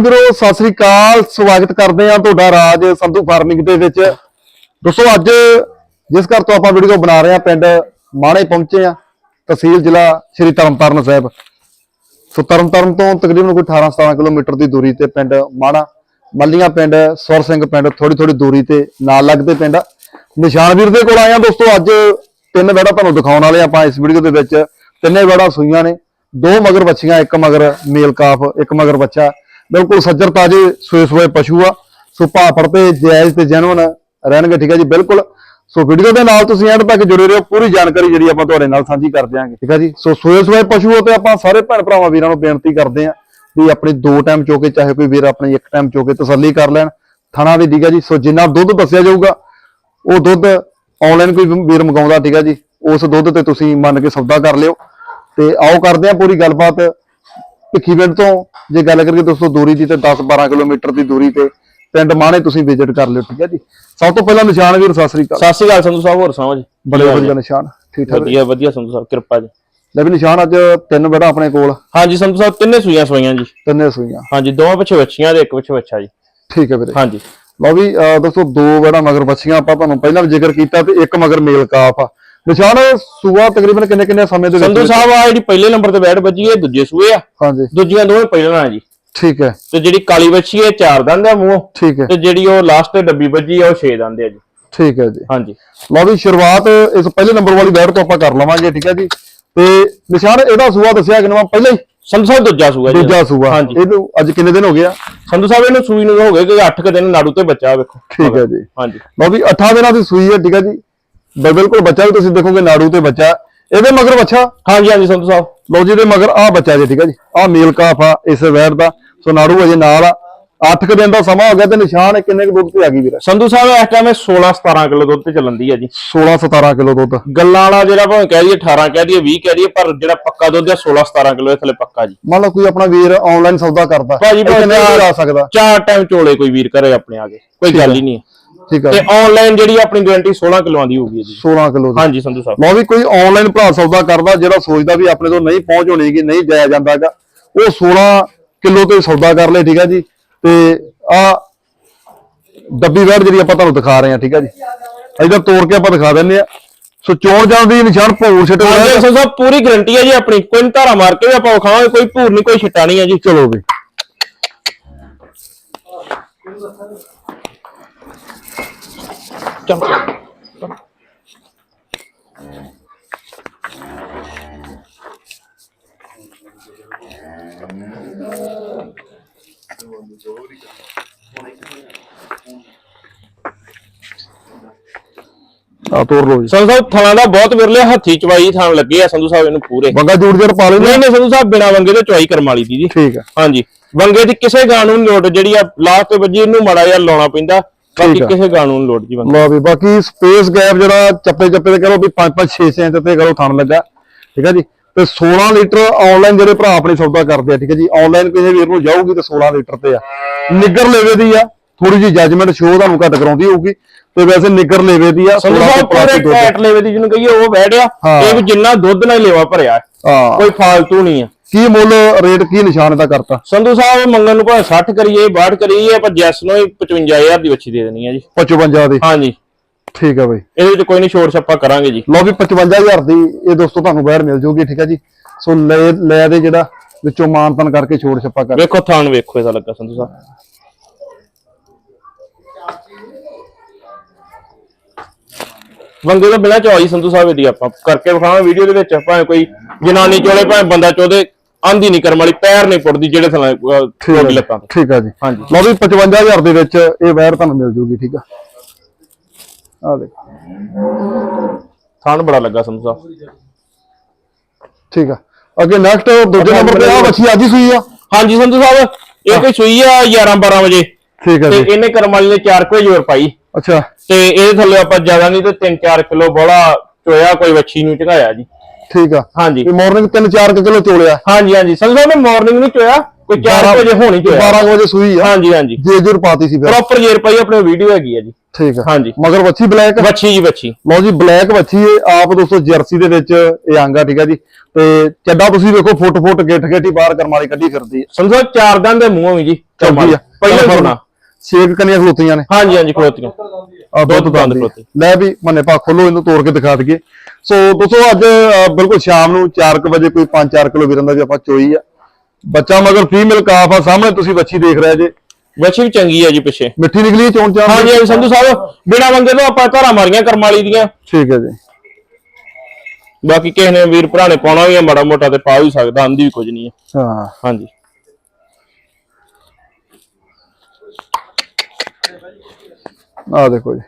ਵੀਰੋ, ਸਤਿ ਸ੍ਰੀ ਅਕਾਲ। ਸਵਾਗਤ ਕਰਦੇ ਆ ਤੁਹਾਡਾ ਰਾਜ ਸੰਧੂ ਫਾਰਮਿੰਗ ਦੇ ਵਿੱਚ। ਦੋਸਤੋ, ਅੱਜ ਜਿਸ ਘਰ ਤੋਂ ਆਪਾਂ ਵੀਡੀਓ ਬਣਾ ਰਹੇ ਆ ਪਿੰਡ ਮਾਣੇ ਪਹੁੰਚੇ ਆ ਤਹਿਸੀਲ ਜ਼ਿਲ੍ਹਾ ਸ਼੍ਰੀ ਤਰਨਤਾਰਨ ਸਾਹਿਬ। ਸੋ ਤਰਨਤਾਰਨ ਤੋਂ ਤਕਰੀਬਨ ਕੋਈ 18 17 ਕਿਲੋਮੀਟਰ ਦੀ ਦੂਰੀ ਤੇ ਪਿੰਡ ਮਾਣਾ, ਮੱਲੀਆਂ ਪਿੰਡ ਸਵਰ ਸਿੰਘ ਪਿੰਡ ਥੋੜੀ ਥੋੜੀ ਦੂਰੀ ਤੇ ਨਾਲ ਲੱਗਦੇ ਪਿੰਡ ਆ। ਨਿਸ਼ਾਨ ਦੇ ਕੋਲ ਆਏ ਆ ਦੋਸਤੋ, ਅੱਜ ਤਿੰਨ ਵੜਾ ਤੁਹਾਨੂੰ ਦਿਖਾਉਣ ਵਾਲੇ ਆਪਾਂ ਇਸ ਵੀਡੀਓ ਦੇ ਵਿੱਚ। ਤਿੰਨੇ ਵੜਾ ਸੂਈਆਂ ਨੇ, ਦੋ ਮਗਰ ਬੱਚੀਆਂ ਇੱਕ ਮਗਰ ਮੇਲ ਕਾਫ, ਇੱਕ ਮਗਰ ਬੱਚਾ ਬਿਲਕੁਲ ਸੱਜਰ ਤਾਜੇ, ਸੋਏ ਸੋਏ ਪਸ਼ੂ ਆ। ਸੋ ਭਾਪੜ ਤੇ ਜਾਇਜ਼ ਤੇ ਜੈਨੂਨ ਰਹਿਣਗੇ, ਠੀਕ ਹੈ ਜੀ, ਬਿਲਕੁਲ। ਸੋ ਵੀਡੀਓ ਦੇ ਨਾਲ ਤੁਸੀਂ ਐਂਡ ਤੱਕ ਜੁੜੇ ਰਹੋ, ਪੂਰੀ ਜਾਣਕਾਰੀ ਜਿਹੜੀ ਆਪਾਂ ਤੁਹਾਡੇ ਨਾਲ ਸਾਂਝੀ ਕਰ ਦਿਆਂਗੇ, ਠੀਕ ਹੈ ਜੀ। ਸੋ ਸੋਏ ਸੋਏ ਪਸ਼ੂ ਤੇ ਆਪਾਂ ਸਾਰੇ ਭੈਣ ਭਰਾਵਾਂ, ਵੀਰਾਂ ਨੂੰ ਬੇਨਤੀ ਕਰਦੇ ਆਂ ਵੀ ਆਪਣੇ ਦੋ ਟਾਈਮ ਚੋਕੇ, ਚਾਹੇ ਕੋਈ ਵੀਰ ਆਪਣੇ ਇੱਕ ਟਾਈਮ ਚੋਕੇ ਤਸੱਲੀ ਕਰ ਲੈਣ, ਥਣਾ ਦੀ ਠੀਕ ਹੈ ਜੀ। ਸੋ ਜਿੰਨਾ ਦੁੱਧ ਦੱਸਿਆ ਜਾਊਗਾ, ਉਹ ਦੁੱਧ ਆਨਲਾਈਨ ਕੋਈ ਵੀਰ ਮੰਗਾਉਂਦਾ, ਠੀਕ ਹੈ ਜੀ। ਉਸ ਦੁੱਧ ਤੇ ਤੁਸੀਂ ਮੰਨ ਕੇ ਸੌਦਾ ਕਰ ਲਿਓ। ਤੇ ਆਓ ਕਰਦੇ ਆਂ ਪੂਰੀ ਗੱਲਬਾਤ। ਭਿੱਖੀਵਿੰਡ ਤੋਂ। ਜੇ ਗੱਲ ਕਰੀਏ ਦੋਸਤੋ ਦੂਰੀ ਦੀ ਤੇ 10 12 ਕਿਲੋਮੀਟਰ ਦੀ ਦੂਰੀ ਤੇ ਪਿੰਡ ਮਾਣੇ ਤੁਸੀਂ ਵਿਜ਼ਿਟ ਕਰ ਲਿਓ ਠੀਕ ਹੈ ਜੀ। ਸਭ ਤੋਂ ਪਹਿਲਾਂ ਨਿਸ਼ਾਨ ਵੀਰ ਸਤਿ ਸ੍ਰੀ ਅਕਾਲ। ਸਤਿ ਸ਼੍ਰੀ ਅਕਾਲ ਸੰਧੂ ਸਾਹਿਬ ਹੋਰ ਸੁਣਾਓ ਜੀ? ਬੜੇ ਵਧੀਆ ਨਿਸ਼ਾਨ ਠੀਕ ਠਾਕ ਵਧੀਆ ਵਧੀਆ ਸੰਧੂ ਸਾਹਿਬ ਕਿਰਪਾ ਜੀ। ਲੈ ਵੀ ਨਿਸ਼ਾਨ ਅੱਜ ਤਿੰਨ ਬੜਾ ਆਪਣੇ ਕੋਲ। ਹਾਂਜੀ ਸੰਧੂ ਸਾਹਿਬ ਤਿੰਨੇ ਸੂਈਆਂ ਸਵਾਈਆਂ ਜੀ। ਤਿੰਨੇ ਸੂਈਆਂ। ਹਾਂਜੀ ਦੋਵਾਂ ਪਿੱਛੇ ਬੱਚੀਆਂ ਦੇ ਇੱਕ ਪਿੱਛੇ ਬੱਚਾ ਜੀ। ਠੀਕ ਹੈ ਵੀਰੇ। ਹਾਂਜੀ। ਲਓ ਵੀ ਦੋਸਤੋ ਦੋ ਬੜਾ ਮਗਰ ਬੱਚੀਆਂ ਆਪਾਂ ਤੁਹਾਨੂੰ ਪਹਿਲਾਂ ਵੀ ਜ਼ਿਕਰ ਕੀਤਾ ਤੇ ਇੱਕ ਮਗਰ ਮੇਲ ਕਾਫ ਆ। ਨਿਸ਼ਾਨ ਸੂਆ ਤਕਰੀਬਨ ਕਿੰਨੇ ਕਿੰਨੇ ਸਮੇਂ ਦੇ ਸੰਧੂ ਸਾਹਿਬ ਆ ਜਿਹੜੀ ਪਹਿਲੇ ਨੰਬਰ ਤੇ ਬੈਠ ਵੱਜੀ ਇਹ ਦੂਜੇ ਸੂਏ ਆ। ਹਾਂਜੀ। ਦੂਜੀਆਂ ਦੋਵੇਂ ਪਹਿਲਾਂ ਆ ਜੀ। ਠੀਕ ਹੈ। ਤੇ ਜਿਹੜੀ ਕਾਲੀ ਬੱਚੀ ਇਹ ਚਾਰ ਦੰਦ ਆ ਮੂੰਹ। ਠੀਕ ਹੈ। ਤੇ ਜਿਹੜੀ ਉਹ ਲਾਸਟ ਤੇ ਡੱਬੀ ਵੱਜੀ ਆ ਉਹ ਛੇ ਦੰਦ ਆ ਜੀ। ਠੀਕ ਹੈ ਜੀ। ਹਾਂਜੀ। ਲਓ ਵੀ ਸ਼ੁਰੂਆਤ ਇਸ ਪਹਿਲੇ ਨੰਬਰ ਵਾਲੀ ਬੈਟ ਤੋਂ ਆਪਾਂ ਕਰ ਲਵਾਂਗੇ ਠੀਕ ਹੈ ਜੀ। ਤੇ ਨਿਸ਼ਾਨ ਇਹਦਾ ਸੂਆ ਦੱਸਿਆ ਕਿ ਨਵਾਂ ਪਹਿਲਾਂ ਹੀ? ਸੰਧੂ ਸਾਹਿਬ ਦੂਜਾ ਸੂਆ ਜੀ। ਦੂਜਾ ਸੂਆ। ਹਾਂਜੀ। ਇਹਨੂੰ ਅੱਜ ਕਿੰਨੇ ਦਿਨ ਹੋ ਗਏ ਆ? ਸੰਧੂ ਸਾਹਿਬ ਇਹਨੂੰ ਸੂਈ ਨੂੰ ਹੋ ਗਏ ਕਿ 8 ਕੁ ਦਿਨ ਨਾੜੂ ਤੇ ਬੱਚਾ ਵੇਖੋ। ਠੀਕ ਹੈ ਜੀ। ਹਾਂਜੀ। ਲਓ ਵੀ 8 ਦਿਨਾਂ ਦੀ ਸੂਈ ਹੈ ਠੀਕ ਹੈ ਜੀ। ਬਿਲਕੁਲ ਬੱਚਾ ਵੀ ਤੁਸੀਂ ਦੇਖੋਗੇ ਨਾੜੂ ਤੇ ਬੱਚਾ। ਇਹਦੇ ਮਗਰ ਬੱਚਾ? ਹਾਂਜੀ ਹਾਂਜੀ ਸੰਧੂ ਸਾਹਿਬ। ਲਓ ਜੀ ਇਹਦੇ ਮਗਰ ਆ ਬੱਚਾ ਜੀ ਠੀਕ ਹੈ ਜੀ। ਆ ਮੇਲ ਕਾਫ ਆ ਇਸ ਵੈਰ ਦਾ। ਸੋ ਨਾੜੂ ਅਜੇ ਨਾਲ ਆ। 8 ਕੁ ਦਿਨ ਦਾ ਸਮਾਂ ਹੋ ਗਿਆ ਤੇ ਨਿਸ਼ਾਨ ਕਿੰਨੇ ਕੁ ਦੁੱਧ ਤੇ ਆ ਗਈ ਵੀਰ? ਸੰਧੂ ਸਾਹਿਬ ਇਸ ਟਾਈਮ 16 17 ਕਿਲੋ ਦੁੱਧ ਤੇ ਚੱਲਣ ਦੀ ਆ ਜੀ। 16 17 ਕਿਲੋ ਦੁੱਧ। ਗੱਲਾਂ ਵਾਲਾ ਜਿਹੜਾ ਭਾਵੇਂ ਕਹਿ ਦਈਏ 18 ਕਹਿ ਦਈਏ 20 ਕਹਿ ਦਈਏ ਪਰ ਜਿਹੜਾ ਪੱਕਾ ਦੁੱਧ ਆ 16 17 ਕਿਲੋ ਇਹ ਥੱਲੇ ਪੱਕਾ ਜੀ। ਮੰਨ ਲਓ ਕੋਈ ਆਪਣਾ ਵੀਰ ਆਨਲਾਈਨ ਸੌਦਾ ਕਰਦਾ ਭਾਜੀ ਭਾਵੇਂ ਕੁ ਆ ਸਕਦਾ। ਚਾਰ ਟਾਈਮ ਚੋਲੇ ਕੋਈ ਵੀਰ ਕਰੇ ਆਪਣੇ ਆਗੇ ਕੋਈ ਗੱਲ ਹੀ ਨਹੀਂ। ਠੀਕ ਹੈ ਤੇ ਆਨਲਾਈਨ ਜਿਹੜੀ ਆਪਣੀ ਗਾਰੰਟੀ 16 ਕਿਲੋਆਂ ਦੀ ਹੋਊਗੀ ਜੀ 16 ਕਿਲੋ ਦੀ। ਹਾਂਜੀ ਸੰਧੂ ਸਾਹਿਬ। ਲਓ ਵੀ ਕੋਈ ਆਨਲਾਈਨ ਭਰਾ ਸੌਦਾ ਕਰਦਾ ਜਿਹੜਾ ਸੋਚਦਾ ਵੀ ਆਪਣੇ ਤੋਂ ਨਹੀਂ ਪਹੁੰਚ ਹੋਣੀ ਕਿ ਨਹੀਂ ਜਾਇਆ ਜਾਂਦਾਗਾ ਉਹ 16 ਕਿਲੋ ਤੇ ਸੌਦਾ ਕਰ ਲੈ ਠੀਕ ਹੈ ਜੀ। ਤੇ ਆ ਡੱਬੀ ਵੈੜ ਜਿਹੜੀ ਆਪਾਂ ਤੁਹਾਨੂੰ ਦਿਖਾ ਰਹੇ ਹਾਂ ਠੀਕ ਹੈ ਜੀ। ਇਧਰ ਤੋੜ ਕੇ ਆਪਾਂ ਦਿਖਾ ਦਿੰਨੇ ਆ ਸੋ ਚੋਣ ਜਾਣ ਦੀ ਨਿਸ਼ਾਨ ਭੌਰ ਛੱਟ ਹਾਂਜੀ ਸੰਧੂ ਸਾਹਿਬ ਪੂਰੀ ਗਾਰੰਟੀ ਹੈ ਜੀ ਆਪਣੀ। ਕੋਈ ਨੀ ਧਾਰਾ ਮਾਰ ਕੇ ਵੀ ਆਪਾਂ ਖਾਵਾਂਗੇ ਕੋਈ ਭੂਰ ਨਹੀਂ ਕੋਈ ਛਿੱਟਾ ਨਹੀਂ ਹੈ ਜੀ। ਚਲੋ ਵੀ। ਚਲੋ ਆ ਤੋੜ ਲਓ ਜੀ। ਸੰਧੂ ਸਾਹਿਬ ਥਾਣਾ ਦਾ ਬਹੁਤ ਵਿਰਲੇ ਹੱਥੀ ਚਵਾਈ ਥਾਣ ਲੱਗੇ ਆ ਸੰਧੂ ਸਾਹਿਬ ਇਹਨੂੰ ਪੂਰੇ। ਬੰਗਾ ਜੂੜ ਜੜ ਪਾ ਲੈਂਦੇ ਨਹੀਂ ਨਹੀਂ ਸੰਧੂ ਸਾਹਿਬ ਬਿਨਾ ਵੰਗੇ ਤੇ ਚਵਾਈ ਕਰਮ ਵਾਲੀ ਦੀ ਜੀ। ਠੀਕ ਹੈ ਹਾਂਜੀ। ਵੰਗੇ ਦੀ ਕਿਸੇ ਗਾਂ ਨੂੰ ਲੋੜ ਜਿਹੜੀ ਆ ਲਾਸਟ ਤੇ ਵੱਜੀ ਇਹਨੂੰ ਮਾੜਾ ਜਿਹਾ ਲਾਉਣਾ ਪੈਂਦਾ। ਬਾਕੀ ਆ। ਕਿਸੇ ਗਾਂ ਨੂੰ ਲੋੜ ਜੀ ਵੰਗੇ। ਲਓ ਵੀ ਬਾਕੀ ਸਪੇਸ ਗੈਪ ਜਿਹੜਾ ਚੱਪੇ ਚੱਪੇ ਤੇ ਕਰੋ ਵੀ 5 5 6 6 ਇੰਚ ਤੇ ਕਰੋ ਥਣ ਲੱਗਾ। ਠੀਕ ਹੈ ਜੀ। ਤੇ 16 ਲੀਟਰ ਆਨਲਾਈਨ ਜਿਹੜੇ ਭਰਾ ਆਪਣੇ ਸੌਦਾ ਕਰਦੇ ਆ ਠੀਕ ਹੈ ਜੀ? ਆਨਲਾਈਨ ਕਿਸੇ ਵੀਰ ਨੂੰ ਜਾਊਗੀ ਤੇ 16 ਲੀਟਰ ਤੇ ਆ। ਨਿੱਗਰ ਲੇਵੇ ਦੀ ਆ ਥੋੜੀ ਜੀ ਜੱਜਮੈਂਟ ਸ਼ੋ ਤੁਹਾਨੂੰ ਘੱਟ ਕਰਾਉਂਦੀ ਹੋਊਗੀ। ਤੇ ਵੈਸੇ ਨਿੱਗਰ ਲੇਵੇ ਦੀ ਆ ਸੰਧੂ 16 ਸਾਹਿਬ ਤੋਂ ਪੂਰੇ ਪਲੱਸ ਦੁੱਧ ਕੈਟ ਲੈਵੇ ਦੀ ਜਿਹਨੂੰ ਕਹੀਏ ਉਹ ਬੈਠਿਆ ਹਾਂ। ਇਹ ਵੀ ਜਿੰਨਾ ਦੁੱਧ ਨਾਲ ਲੇਵਾ ਭਰਿਆ ਕੋਈ ਫਾਲਤੂ ਨਹੀਂ ਆ। ਕੀ ਮੁੱਲ ਰੇਟ ਕੀ ਨਿਸ਼ਾਨ ਦਾ ਕਰਤਾ? ਸੰਧੂ ਸਾਹਿਬ ਮੰਗਣ ਨੂੰ ਭਾਵੇਂ 60 ਕਰੀਏ 62 ਕਰੀਏ ਆਪਾਂ ਜੈਸ ਨੂੰ ਹੀ 55000 ਦੀ ਵੱਛੀ ਦੇ ਦੇਣੀ ਹੈ ਜੀ। 55 ਦੀ। ਹਾਂਜੀ। ਠੀਕ ਹੈ ਬਈ। ਇਹਦੇ ਵਿੱਚ ਕੋਈ ਨਹੀਂ ਛੋੜ ਛੱਪਾ ਕਰਾਂਗੇ ਜੀ। ਲਓ ਵੀ 55000 ਦੀ ਇਹ ਦੋਸਤੋ ਤੁਹਾਨੂੰ ਬਾਹਰ ਮਿਲ ਜੂਗੀ ਠੀਕ ਹੈ ਜੀ। ਸੋ ਲੈ ਲੈ ਦੇ ਜਿਹੜਾ ਵਿੱਚੋਂ ਮਾਨਤਨ ਕਰਕੇ ਛੋੜ ਛੱਪਾ ਕਰ। ਵੇਖੋ ਥਾਣ ਵੇਖੋ ਇਹਦਾ ਲੱਗਾ ਸੰਧੂ ਸਾਹਿਬ। ਵੰਗੇ ਤੋਂ ਬਿਨਾਂ ਚੋਈ ਸੰਧੂ ਸਾਹਿਬ ਦੀ ਆਪਾਂ ਕਰਕੇ ਵਿਖਾਵਾਂ ਵੀਡੀਓ ਦੇ ਵਿੱਚ। ਭਾਵੇਂ ਕੋਈ ਜਨਾਨੀ ਚੋਲੇ ਭਾਵੇਂ ਬੰਦਾ ਚੋਦੇ ਆਂਦੀ ਨਹੀਂ ਕਰਮ ਵਾਲੀ ਪੈਰ ਨਹੀਂ ਪੁੱਟਦੀ ਜਿਹੜੇ ਲੱਤਾਂ ਤੋਂ। ਠੀਕ ਹੈ ਜੀ। ਹਾਂਜੀ। ਲਓ ਵੀ 55000 ਦੇ ਵਿੱਚ ਇਹ ਵਾਇਰ ਤੁਹਾਨੂੰ ਮਿਲ ਜੂਗੀ ਠੀਕ ਆ। ਆ ਦੇਖੋ। ਥਾਣ ਬੜਾ ਲੱਗਾ ਸੰਧੂ ਸਾਹਿਬ ਠੀਕ ਆ। ਅੱਗੇ ਨੈਕਸਟ ਦੂਜੇ ਨੰਬਰ ਤੇ ਆ ਬੱਚੀ ਅੱਜ ਹੀ ਸੂਈ ਆ। ਹਾਂਜੀ ਸੰਧੂ ਸਾਹਿਬ ਇਹ ਕੋਈ ਸੂਈ ਆ 11 12 ਵਜੇ। ਠੀਕ ਆ ਤੇ ਇਹਨੇ ਕਰਮ ਵਾਲੀ ਨੇ 4 ਵਜੇ ਹੋਰ ਪਾਈ। ਅੱਛਾ। ਤੇ ਇਹਦੇ ਥੱਲੇ ਆਪਾਂ ਜ਼ਿਆਦਾ ਨਹੀਂ ਤੇ 3-4 ਕਿਲੋ ਬੋਲਾ ਚੋਇਆ ਕੋਈ ਵੱਛੀ ਨੂੰ ਝਗਾਇਆ ਜੀ। ਠੀਕ ਆ। ਹਾਂਜੀ। ਇਹ ਮਾਰਨਿੰਗ 3-4 ਕਿਲੋ ਚੋਲਿਆ। ਹਾਂਜੀ ਹਾਂਜੀ। ਸੰਧੂ ਸਾਹਿਬ ਨੇ ਮਾਰਨਿੰਗ ਨੂੰ ਚੋਇਆ ਕੋਈ 4 ਵਜੇ ਹੋਣੀ ਚੋਇਆ। 12 ਵਜੇ ਸੂਈ ਆ। ਹਾਂਜੀ ਹਾਂਜੀ। ਜੇ ਜੁਰ ਪਾਤੀ ਸੀ ਫਿਰ। ਪ੍ਰੋਪਰ ਜੇਰ ਪਾਈ ਆਪਣੇ ਵੀਡੀਓ ਹੈਗੀ ਆ ਜੀ। ਠੀਕ ਆ। ਹਾਂਜੀ। ਮਗਰ ਬੱਚੀ ਬਲੈਕ ਵੱਛੀ ਜੀ ਵੱਛੀ। ਲਓ ਜੀ ਬਲੈਕ ਬੱਚੀ ਇਹ ਆਪ ਦੋਸਤੋ ਜਰਸੀ ਦੇ ਵਿੱਚ ਇਹ ਆਂਗਾ ਠੀਕ ਆ ਜੀ। ਤੇ ਚੱਡਾ ਤੁਸੀਂ ਵੇਖੋ ਫੁੱਟ ਫੁੱਟ ਗਿੱਠ ਗਿੱਠੀ ਬਾਹਰ ਕਰਮਾਲੀ ਕੱਢੀ ਫਿਰਦੀ ਹੈ ਸਾਹਿਬ ਚਾਰ ਦੰਦ ਦੇ ਮੂੰਹੋਂ ਵੀ ਜੀ ਚੌਕੀ ਆ। ਪਹਿਲਾਂ ਹੀ ਸੁਣਾ ਛੇਕ ਕਨੀਆਂ ਖਲੋਤੀਆਂ ਨੇ। ਹਾਂਜੀ ਹਾਂਜੀ ਖਲੋਤੀਆਂ। ਆ ਦੁੱਧ ਦੰਦ ਖਲੋਤੇ। ਲੈ ਵੀ ਮੰਨੇ ਪਾ ਖੋਲੋ ਇਹਨੂੰ ਤੋੜ ਕੇ ਦਿਖਾ ਦਈਏ। ਸੋ ਦੋਸਤੋ ਅੱਜ ਬਿਲਕੁਲ ਸ਼ਾਮ ਨੂੰ 4 ਵਜੇ ਕੋਈ 5-4 ਕਿਲੋ ਵੀਰਾਂ ਦਾ ਵੀ ਆਪਾਂ ਚੋਈ ਆ। ਬੱਚਾ ਮਗਰ ਫੀਮੇਲ ਕਾਫ ਆ ਸਾਹਮਣੇ ਤੁਸੀਂ ਬੱਚੀ ਦੇਖ ਰਹੇ ਜੇ। ਵੱਛੀ ਵੀ ਚੰਗੀ ਆ ਜੀ ਪਿੱਛੇ। ਮਿੱਠੀ ਨਿਕਲੀ ਚੋਣ ਚਾਹ ਹਾਂਜੀ ਹਾਂਜੀ ਸੰਧੂ ਸਾਹਿਬ ਬਿਨਾ ਮੰਗੇ ਤੋਂ ਆਪਾਂ ਧਾਰਾਂ ਮਾਰੀਆਂ ਕਰਮ ਵਾਲੀ ਦੀਆਂ। ਠੀਕ ਹੈ ਜੀ। ਬਾਕੀ ਕਿਸੇ ਨੇ ਵੀਰ ਭਰਾ ਨੇ ਪਾਉਣਾ ਵੀ ਆ ਮਾੜਾ ਮੋਟਾ ਤੇ ਪਾ ਵੀ ਸਕਦਾ ਆਂਦੀ ਵੀ ਕੁਝ ਨਹੀਂ ਹੈ ਹਾਂ। ਹਾਂਜੀ। ਆ ਦੇਖੋ ਜੀ।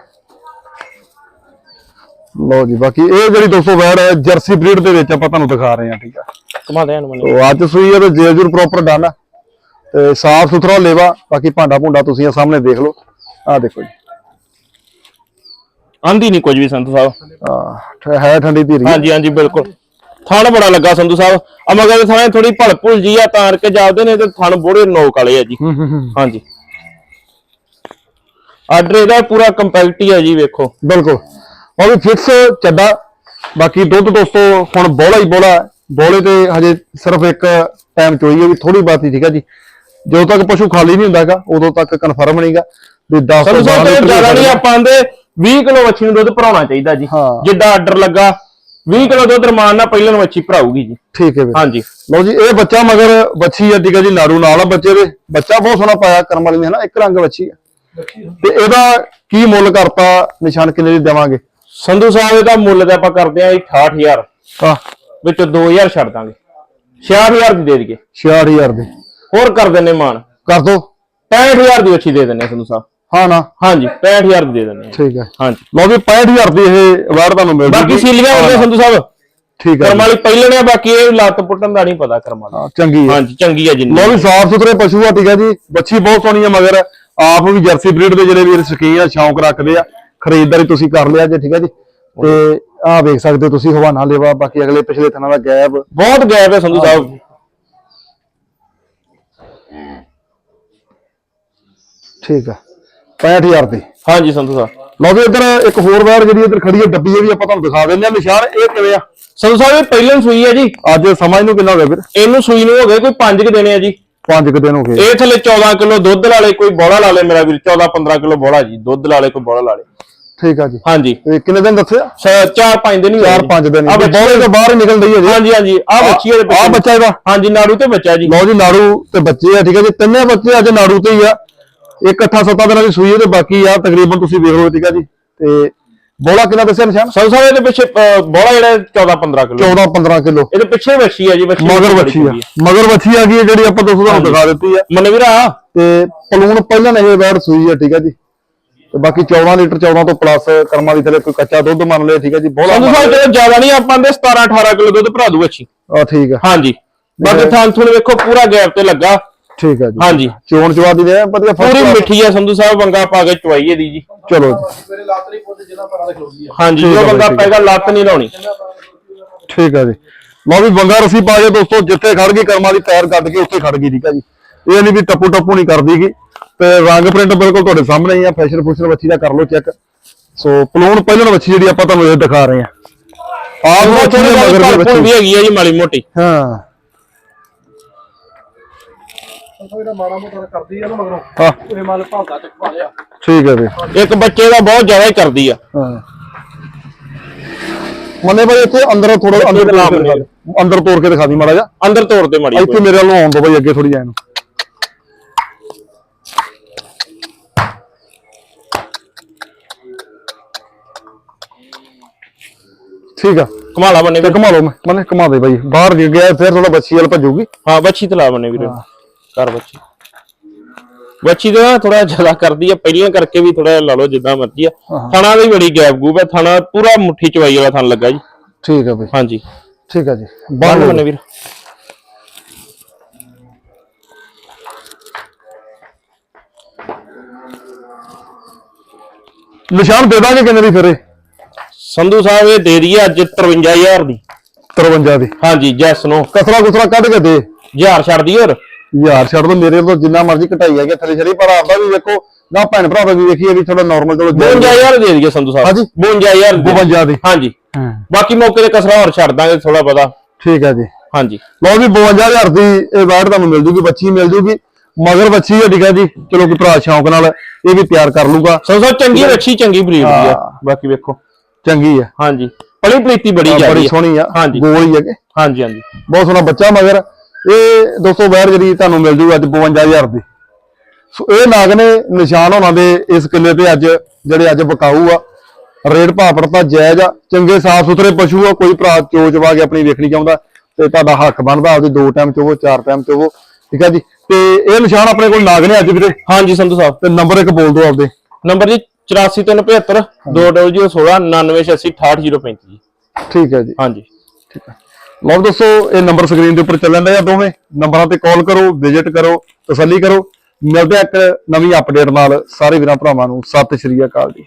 ਲਓ ਜੀ ਬਾਕੀ ਇਹ ਜਿਹੜੀ 200 ਵੈੜ ਹੈ ਜਰਸੀ ਬਰੀਡ ਦੇ ਵਿੱਚ ਆਪਾਂ ਤੁਹਾਨੂੰ ਦਿਖਾ ਰਹੇ ਹਾਂ ਠੀਕ ਆ। ਕਮਾ ਦੇ ਨੂੰ ਤੋ ਅੱਜ ਸੂਈ ਹੈ ਤੇ ਜੇਜੂਰ ਪ੍ਰੋਪਰ ਡਨ ਆ। ਤੇ ਸਾਫ਼ ਸੁਥਰਾ ਲੇਵਾ ਬਾਕੀ ਭਾਂਡਾ ਭੁੰਡਾ ਤੁਸੀਂ ਇਹ ਸਾਹਮਣੇ ਦੇਖ ਲਓ। ਆ ਦੇਖੋ ਜੀ। ਆਂਦੀ ਨਹੀਂ ਕੁਝ ਵੀ ਸੰਧੂ ਸਾਹਿਬ। ਆ ਹੈ ਠੰਡੀ ਧੀਰੀ। ਹਾਂਜੀ ਹਾਂਜੀ ਬਿਲਕੁਲ। ਥਣ ਬੜਾ ਲੱਗਾ ਸੰਧੂ ਸਾਹਿਬ। ਆ ਮਗਰ ਥਾਣੇ ਥੋੜੀ ਭਲ ਭੁਲ ਜੀ ਆ ਤਾਰ ਕੇ ਜਾਪਦੇ ਨੇ ਤੇ ਥਣ ਬੋੜੇ ਨੋਕ ਵਾਲੇ ਆ ਜੀ। ਹੂੰ ਹੂੰ ਹੂੰ। ਹਾਂਜੀ। ਆਰਡਰ ਇਹਦਾ ਪੂਰਾ ਕੰਪੈਕਟ ਹੀ ਆ ਜੀ ਵੇਖੋ। ਬਿਲਕੁਲ। ਉਹ ਵੀ ਫਿਕਸ ਚੱਡਾ। ਬਾਕੀ ਦੁੱਧ ਦੋਸਤੋ ਹੁਣ ਬੋਲਾ ਹੀ ਬੋਲਾ ਹੈ। ਬੋਲੇ ਤੇ ਹਜੇ ਸਿਰਫ ਇੱਕ ਟਾਈਮ ਚੋਈ ਹੈ ਵੀ ਥੋੜੀ ਬਾਤੀ ਠੀਕ ਹੈ ਜੀ। ਜਦੋਂ ਤੱਕ ਪਸ਼ੂ ਖਾਲੀ ਨਹੀਂ ਹੁੰਦਾਗਾ ਉਦੋਂ ਤੱਕ ਕਨਫਰਮ ਨਹੀਂਗਾ ਵੀ 10 ਸੰਧੂ ਸਾਹਿਬ ਲੀਟਰ ਤੋਂ ਵੀ ਜ਼ਿਆਦਾ ਨਹੀਂ। ਆਪਾਂ ਦੇ 20 ਕਿਲੋ ਵੱਛੀ ਨੂੰ ਦੁੱਧ ਭਰਾਉਣਾ ਚਾਹੀਦਾ ਜੀ। ਜਿੱਦਾਂ ਆਰਡਰ ਲੱਗਾ 20 ਕਿਲੋ ਦੁੱਧ ਰਮਾਨ ਨਾਲ ਪਹਿਲਾਂ ਨੂੰ ਵੱਛੀ ਭਰਾਊਗੀ ਜੀ। ਠੀਕ ਹੈ ਵੀਰ। ਹਾਂਜੀ। ਲਓ ਜੀ ਇਹ ਬੱਚਾ ਮਗਰ ਬੱਚੀ ਹੈ ਠੀਕ ਹੈ ਜੀ ਨਾੜੂ ਨਾਲ ਆ ਬੱਚੇ ਦੇ। ਬੱਚਾ ਬਹੁਤ ਸੋਹਣਾ ਪਾਇਆ ਕਰਮ ਵਾਲੀ ਨੇ ਹਨਾ? ਇੱਕ ਰੰਗ ਬੱਚੀ ਹੈ ਤੇ ਇਹਦਾ ਕੀ ਮੁੱਲ ਕਰਤਾ ਨਿਸ਼ਾਨ ਕਿੰਨੇ ਦੀ ਦੇਵਾਂਗੇ? ਸੰਧੂ ਸਾਹਿਬ ਇਹਦਾ ਮੁੱਲ ਤੇ ਆਪਾਂ ਕਰਦੇ ਆਂ 68000 ਹਾਂ। ਵਿੱਚੋਂ 2000 ਛੱਡ ਦਾਂਗੇ। 66000 ਦੀ ਦੇ ਦਈਏ। 66000 ਦੇ। ਹੋਰ ਕਰ ਦਿੰਨੇ ਮਾਨ। ਕਰ ਦੋ। 65000 ਦੀ ਵੱਛੀ ਦੇ ਦਿੰਨੇ ਸੰਧੂ ਸਾਹਿਬ। ਹਾਂ ਨਾ। ਹਾਂਜੀ 65000 ਦੀ ਦੇ ਦਿੰਨੇ ਠੀਕ ਹੈ। ਹਾਂਜੀ। ਲਓ ਵੀ 65000 ਦੀ ਇਹ ਅਵਾਰਡ ਤੁਹਾਨੂੰ ਮਿਲ ਬਾਕੀ। ਸੀਲੀਆਂ ਹੋ। ਗਈਆਂ ਸੰਧੂ ਸਾਹਿਬ। ਠੀਕ ਹੈ ਕਰਮ ਵਾਲੀ ਪਹਿਲੇ ਨੇ ਬਾਕੀ ਇਹ ਲੱਤ ਪੁੱਟਣ ਦਾ ਨਹੀਂ ਪਤਾ ਕਰਮ ਵਾਲੀ। ਹਾਂ, ਚੰਗੀ ਹੈ। ਹਾਂਜੀ ਚੰਗੀ ਆ ਜਿੰਨੀ। ਲਓ ਵੀ ਸਾਫ਼ ਸੁਥਰੇ ਪਸ਼ੂ ਆ ਠੀਕ ਹੈ ਜੀ। ਬੱਚੀ ਬਹੁਤ ਸੋਹਣੀ ਹੈ ਮਗਰ ਆਪ ਵੀ ਜਰਸੀ ਬਰੀਡ ਦੇ ਜਿਹੜੇ ਵੀਰ ਸ਼ਕੀਨ ਆ ਸ਼ੌਂਕ ਰੱਖਦੇ ਆ। ਖਰੀਦਦਾਰੀ ਤੁਸੀਂ ਕਰ ਲਿਆ ਜੇ ਠੀਕ ਹੈ ਜੀ। ਤੇ ਆਹ ਵੇਖ ਸਕਦੇ ਹੋ ਤੁਸੀਂ ਹਵਾਨਾ ਲੇਵਾ ਬਾਕੀ ਅਗਲੇ ਪਿਛਲੇ ਥਣਾ ਦਾ ਗੈਪ। ਬਹੁਤ ਗੈਪ ਹੈ ਸੰਧੂ ਸਾਹਿਬ। ਠੀਕ ਆ। 65000 ਦੀ। ਹਾਂਜੀ ਸੰਧੂ ਸਾਹਿਬ। ਲਓ ਵੀ ਇੱਧਰ ਇੱਕ ਹੋਰ ਵਾਰ ਜਿਹੜੀ ਇੱਧਰ ਖੜੀ ਹੈ ਡੱਬੀ ਇਹ ਵੀ ਆਪਾਂ ਤੁਹਾਨੂੰ ਦਿਖਾ ਦਿੰਦੇ ਆ ਨਿਸ਼ਾਨ ਇਹ ਕਿਵੇਂ ਆ? ਸੰਧੂ ਸਾਹਿਬ ਇਹ ਪਹਿਲਾਂ ਸੂਈ ਹੈ ਜੀ। ਅੱਜ ਸਮਾਂ ਇਹਨੂੰ ਕਿੰਨਾ ਹੋ ਗਿਆ ਵੀਰ ਇਹਨੂੰ ਸੂਈ ਨੂੰ ਹੋ ਗਏ ਕੋਈ 5 ਕਿ ਦਿਨੇ ਆ ਜੀ। ਪੰਜ ਕੁ ਦਿਨ ਹੋ ਗਏ। ਇਹ ਥੱਲੇ 14 ਕਿਲੋ ਦੁੱਧ ਵਾਲੇ ਕੋਈ ਬੋਲਾ ਲਾ ਲੇ ਮੇਰਾ ਵੀਰ 14 15 ਕਿਲੋ ਬੋਲਾ ਜੀ ਦੁੱਧ ਵਾਲੇ ਕੋਈ ਬੋਲਾ ਲਾ ਲੇ ਠੀਕ ਆ ਜੀ। ਹਾਂਜੀ। ਤੇ ਕਿੰਨੇ ਦਿਨ ਦੱਸਿਆ? ਸ- ਚਾਰ ਪੰਜ ਦਿਨ ਹੀ ਹੋਏ ਚਾਰ ਜੀ। ਪੰਜ ਦਿਨ ਆਹ ਆ ਬੋਲੇ ਤੋਂ ਬਾਹਰ ਨਿਕਲ ਰਹੀ ਹੈ ਜੀ। ਹਾਂਜੀ ਹਾਂਜੀ। ਆ ਬੱਚੀ ਆ। ਬੱਚਾ ਇਹਦਾ। ਹਾਂਜੀ ਨਾੜੂ ਤੇ ਬੱਚਾ ਜੀ। ਲਓ ਜੀ ਨਾੜੂ ਤੇ ਬੱਚੇ ਆ ਠੀਕ ਹੈ ਜੀ। ਤਿੰਨੇ ਬੱਚੇ ਅੱਜ ਨਾੜੂ ਤੇ ਹੀ ਆ। ਇੱਕ ਅੱਠਾ ਸੱਤਾ ਦਿਨਾਂ ਦੀ ਸੂਈ ਹੈ ਤੇ ਬਾਕੀ ਆ ਤਕਰੀਬਨ ਤੁਸੀਂ ਵੇਖ ਲਓ ਠੀਕ ਜੀ। ਤੇ ਬੋਲਾ ਕਿੰਨਾ ਦੱਸਿਆ ਨਿਸ਼ਾਨ? ਸੰਧੂ ਸਾਹਿਬ ਇਹਦੇ ਪਿੱਛੇ ਅ, ਬੋਲਾ ਜਿਹੜਾ 14 15 ਕਿਲੋ। 14 15 ਕਿਲੋ। ਇਹਦੇ ਪਿੱਛੇ ਬੱਚੀ ਹੈ ਜੀ ਬੱਚੀ ਮਗਰ ਬੱਚੀ ਆ। ਮਗਰ ਬੱਚੀ ਆ ਗਈ ਹੈ ਜਿਹੜੀ ਆਪਾਂ ਦੋਸਤੋ ਤੁਹਾਨੂੰ ਦਿਖਾ ਦਿੱਤੀ ਆ। ਮੰਨੇ ਵੀਰਾ। ਤੇ ਪਲੂਣ ਪਹਿਲਾਂ ਇਹ ਵੈੜ ਸੂਈ ਹੈ ਠੀਕ ਹੈ ਜੀ। ਤੇ ਬਾਕੀ 14 ਲੀਟਰ 14 ਤੋਂ ਪਲੱਸ ਕਰਮਾਂ ਦੀ ਥਲੇ ਕੋਈ ਕੱਚਾ ਦੁੱਧ ਮੰਨ ਲਿਆ ਠੀਕ ਹੈ ਜੀ ਬੋਲਾ ਸੰਧੂ ਸਾਹਿਬ ਚਲੋ ਜ਼ਿਆਦਾ ਨਹੀਂ ਆਪਾਂ ਦੇ 17 18 ਕਿਲੋ ਦੁੱਧ ਭਰਾ ਦੂ ਅੱਛੀ ਆ ਠੀਕ ਆ। ਹਾਂਜੀ। ਬਾਕੀ ਥਾਂ ਥੁਣ ਵੇਖੋ ਪੂਰਾ ਗੈਪ ਤੇ ਲੱਗਾ। ਠੀਕ ਹੈ ਜੀ। ਹਾਂਜੀ। ਚੋਣ ਚਵਾ ਦੀ ਨੇ ਵਧੀਆ ਪੂਰੀ। ਮਿੱਠੀ ਆ ਸੰਧੂ ਸਾਹਿਬ ਵੰਗਾ ਪਾ ਕੇ ਚਵਾਈ ਇਹਦੀ ਜੀ। ਚਲੋ ਜੀ। ਮੇਰੇ ਲੱਤ ਨਹੀਂ ਪੁੱਤ ਜਿੰਨਾ ਪਰਾਂ ਖਲੋਦੀ ਆ। ਹਾਂਜੀ ਜੋ ਠੀਕ ਪੈਗਾ ਲੱਤ ਨਹੀਂ ਲਾਉਣੀ। ਠੀਕ ਹੈ ਜੀ। ਲਓ ਵੀ ਬੰਗਾ ਰਸੀ ਪਾ ਕੇ ਦੋਸਤੋ ਜਿੱਥੇ ਖੜ ਗਈ ਕਰਮਾਂ ਦੀ ਪੈਰ ਕੱਢ ਕੇ ਉੱਥੇ ਖੜ ਗਈ ਠੀਕ ਹੈ ਜੀ। ਇਹ ਨਹੀਂ ਵੀ ਟੱਪੂ ਟੱਪੂ ਨਹੀਂ ਕਰਦੀਗੀ ਤੇ ਰੰਗ ਪ੍ਰਿੰਟ ਬਿਲਕੁਲ ਤੁਹਾਡੇ ਸਾਹਮਣੇ ਹੀ ਆ ਫੈਸ਼ਨ ਫੂਸ਼ਨ ਬੱਚੀ ਦਾ ਕਰ ਲਓ ਚੈੱਕ। ਸੋ ਪਲੂਣ ਪਹਿਲਾਂ ਬੱਚੀ ਜਿਹੜੀ ਆਪਾਂ ਤੁਹਾਨੂੰ ਇਹ ਦਿਖਾ ਰਹੇ ਆ ਆਪ ਉਹ ਦੇ ਮਗਰ ਦੇ ਵੀ ਹੈਗੀ ਆ ਜੀ ਮਾੜੀ ਮੋਟੀ। ਹਾਂ ਉਹ ਜਿਹੜਾ ਮਾੜਾ ਮੋਟਾ ਕਰਦੀ ਆ ਨਾ ਮਗਰੋਂ ਹਾਂ। ਇਹ ਮਾਲ ਭਾਲਦਾ ਚੱਕ ਪਾ ਲਿਆ। ਠੀਕ ਹੈ ਜੀ ਇੱਕ ਬੱਚੇ ਦਾ ਬਹੁਤ ਜ਼ਿਆਦਾ ਹੀ ਕਰਦੀ ਆ। ਹਾਂ। ਮਨੇ ਭਾਈ ਇੱਥੇ ਅੰਦਰ ਥੋੜਾ ਅੰਦਰ। ਅੰਦਰ ਤੋੜ ਕੇ ਦਿਖਾ ਦੀ ਮਾੜਾ ਜਿਹਾ। ਅੰਦਰ ਤੋੜ ਤੇ ਮਾੜੀ ਇੱਥੇ ਮੇਰੇ ਵੱਲੋਂ ਆਉਣ ਦੋ ਭਾਈ ਅੱਗੇ ਥੋੜੀ ਜਾਣ ਨੂੰ। ਠੀਕ ਆ। ਕਮਾਲਾ ਬੰਨੇ ਤੇ ਵੀਰ। ਲਓ ਮੈਂ। ਮਨੇ ਘੁਮਾ ਦੇ ਭਾਈ। ਬਾਹਰ ਗਿਆ ਫਿਰ ਥੋੜਾ ਬੱਚੀ ਵਾਲ ਭੱਜੂਗੀ। ਹਾਂ ਬੱਚੀ ਤੇ ਲਾ ਬੰਨੇ ਵੀਰੇ ਕਰ ਬੱਚੀ। ਬੱਚੀ ਦਾ ਥੋੜਾ ਜ਼ਿਆਦਾ ਕਰਦੀ ਆ ਪਹਿਲਾਂ ਕਰਕੇ ਵੀ ਥੋੜਾ ਲਾ ਲਓ ਜਿੱਦਾਂ ਮਰਜ਼ੀ ਆ। ਥਣਾ ਦੀ ਬੜੀ ਗੈਪ ਗੂਪ ਹੈ ਥਣਾ ਪੂਰਾ ਮੁੱਠੀ ਚਵਾਈ ਵਾਲਾ ਥਣ ਲੱਗਾ ਜੀ। ਠੀਕ ਆ ਭਾਈ ਹਾਂਜੀ। ਠੀਕ ਆ ਜੀ। ਬੰਨ ਬਾਹਰ ਬੰਨੇ ਵੀਰ। ਨਿਸ਼ਾਨ ਦੇ ਦਾਂਗੇ ਕਿੰਨੇ ਦੀ ਫਿਰੇ ਸੰਧੂ ਸਾਹਿਬ ਇਹ ਦੇ ਦਈਏ ਅੱਜ 53000 ਦੀ। 53 ਦੀ। ਹਾਂਜੀ ਜੈਸ ਨੂੰ। ਕਸਰਾ ਕੁਸਰਾ ਕੱਢ ਕੇ ਦੇ। ਹਜ਼ਾਰ ਛੱਡ ਦਈਏ ਹੋਰ। ਯਾਰ ਛੱਡ ਦੋ ਮੇਰੇ ਤੋਂ ਜਿੰਨਾ ਮਰਜ਼ੀ ਘਟਾਈ ਹੈਗੇ ਥੱਲੇ ਛੜੀ ਪਰ ਆਪਦਾ ਵੀ ਵੇਖੋ ਨਾ ਭੈਣ ਭਰਾ ਦਾ ਵੀ ਵੇਖੀਏ ਵੀ ਥੋੜਾ ਨਾਰਮਲ ਚਲੋ 52000 ਦੇ ਦਈਏ ਸੰਧੂ ਸਾਹਿਬ। ਹਾਂਜੀ। 52000 ਦੇ। 52 ਦੀ। ਹਾਂਜੀ। ਹਾਂ। ਬਾਕੀ ਮੌਕੇ ਤੇ ਕਸਰਾ ਹੋਰ ਛੱਡ ਦਾਂਗੇ ਥੋੜਾ ਪਤਾ ਠੀਕ ਹੈ ਜੀ। ਹਾਂਜੀ। ਲਓ ਵੀ 52000 ਦੀ ਇਹ ਵਾਰਡ ਤੁਹਾਨੂੰ ਮਿਲ ਜੂਗੀ ਬੱਚੀ ਮਿਲ ਜੂਗੀ। ਮਗਰ ਬੱਚੀ ਹੈ ਠੀਕ ਹੈ ਜੀ। ਚਲੋ ਕੋਈ ਭਰਾ ਸ਼ੌਂਕ ਨਾਲ ਇਹ ਵੀ ਤਿਆਰ ਕਰ ਲੂਗਾ ਸੰਧੂ ਸਾਹਿਬ ਚੰਗੀ ਰੱਖੀ ਚੰਗੀ ਬਰੀਡ ਦੀ ਆ। ਹਾਂ। ਬਾਕੀ ਵੇਖੋ। ਚੰਗੀ ਹੈ। ਹਾਂਜੀ। ਪਲੀ ਪਲੀਤੀ ਬੜੀ ਬੜੀ ਜ਼ਿਆਦੀ ਸੋਹਣੀ ਆ। ਹਾਂਜੀ। ਗੋਲ ਹੀ ਹੈਗੇ। ਹਾਂਜੀ ਹਾਂਜੀ। ਬਹੁਤ ਸੋਹਣਾ ਬੱਚਾ ਮਗਰ। ਇਹ ਦੋਸਤੋ ਵੈਰ ਜਿਹੜੀ ਤੁਹਾਨੂੰ ਮਿਲ ਜੂ ਅੱਜ 52000 ਦੀ। ਸੋ ਇਹ ਨਾਗ ਨੇ ਨਿਸ਼ਾਨ ਹੋਣਾ ਦੇ ਇਸ ਕਿੱਲੇ ਤੇ ਅੱਜ ਜਿਹੜੇ ਅੱਜ ਬਕਾਊ ਆ। ਰੇਟ ਭਾਪੜ ਤਾਂ ਜਾਇਜ਼ ਆ ਚੰਗੇ ਸਾਫ਼ ਸੁਥਰੇ ਪਸ਼ੂ ਆ ਕੋਈ ਭਰਾ ਚੋਚਵਾ ਕੇ ਆਪਣੀ ਵੇਖਣੀ ਚਾਹੁੰਦਾ ਤੇ ਤੁਹਾਡਾ ਹੱਕ ਬਣਦਾ ਆਪਦੀ ਦੋ ਟਾਈਮ ਚੋਵੋ ਚਾਰ ਟਾਈਮ ਚੋਵੋ। ਠੀਕ ਹੈ ਜੀ? ਤੇ ਇਹ ਨਿਸ਼ਾਨ ਆਪਣੇ ਕੋਲ ਨਾਗ ਨੇ ਅੱਜ ਵੀਰੇ? ਹਾਂਜੀ ਸੰਧੂ ਸਾਹਿਬ। ਤੇ ਨੰਬਰ ਇੱਕ ਬੋਲ ਦਿਓ ਆਪਦੇ। ਨੰਬਰ ਜੀ 8475 2016 9986 ਜੀ ਠੀਕ ਹੈ ਜੀ। ਹਾਂਜੀ। ਲਓ ਦੋਸਤੋ, ਇਹ ਨੰਬਰ ਸਕਰੀਨ ਦੇ ਉੱਪਰ ਚੱਲਣ ਡਿਆ ਦੋਵੇਂ। ਨੰਬਰਾਂ ਤੇ ਕਾਲ ਕਰੋ ਵਿਜ਼ਿਟ ਕਰੋ, ਤਸੱਲੀ ਕਰੋ। ਮਿਲਦੇ ਆ ਇੱਕ ਨਵੀਂ ਅਪਡੇਟ ਨਾਲ। ਸਾਰੇ ਵੀਰਾਂ ਭਰਾਵਾਂ ਨੂੰ ਸਤਿ ਸ਼੍ਰੀ ਅਕਾਲ ਜੀ।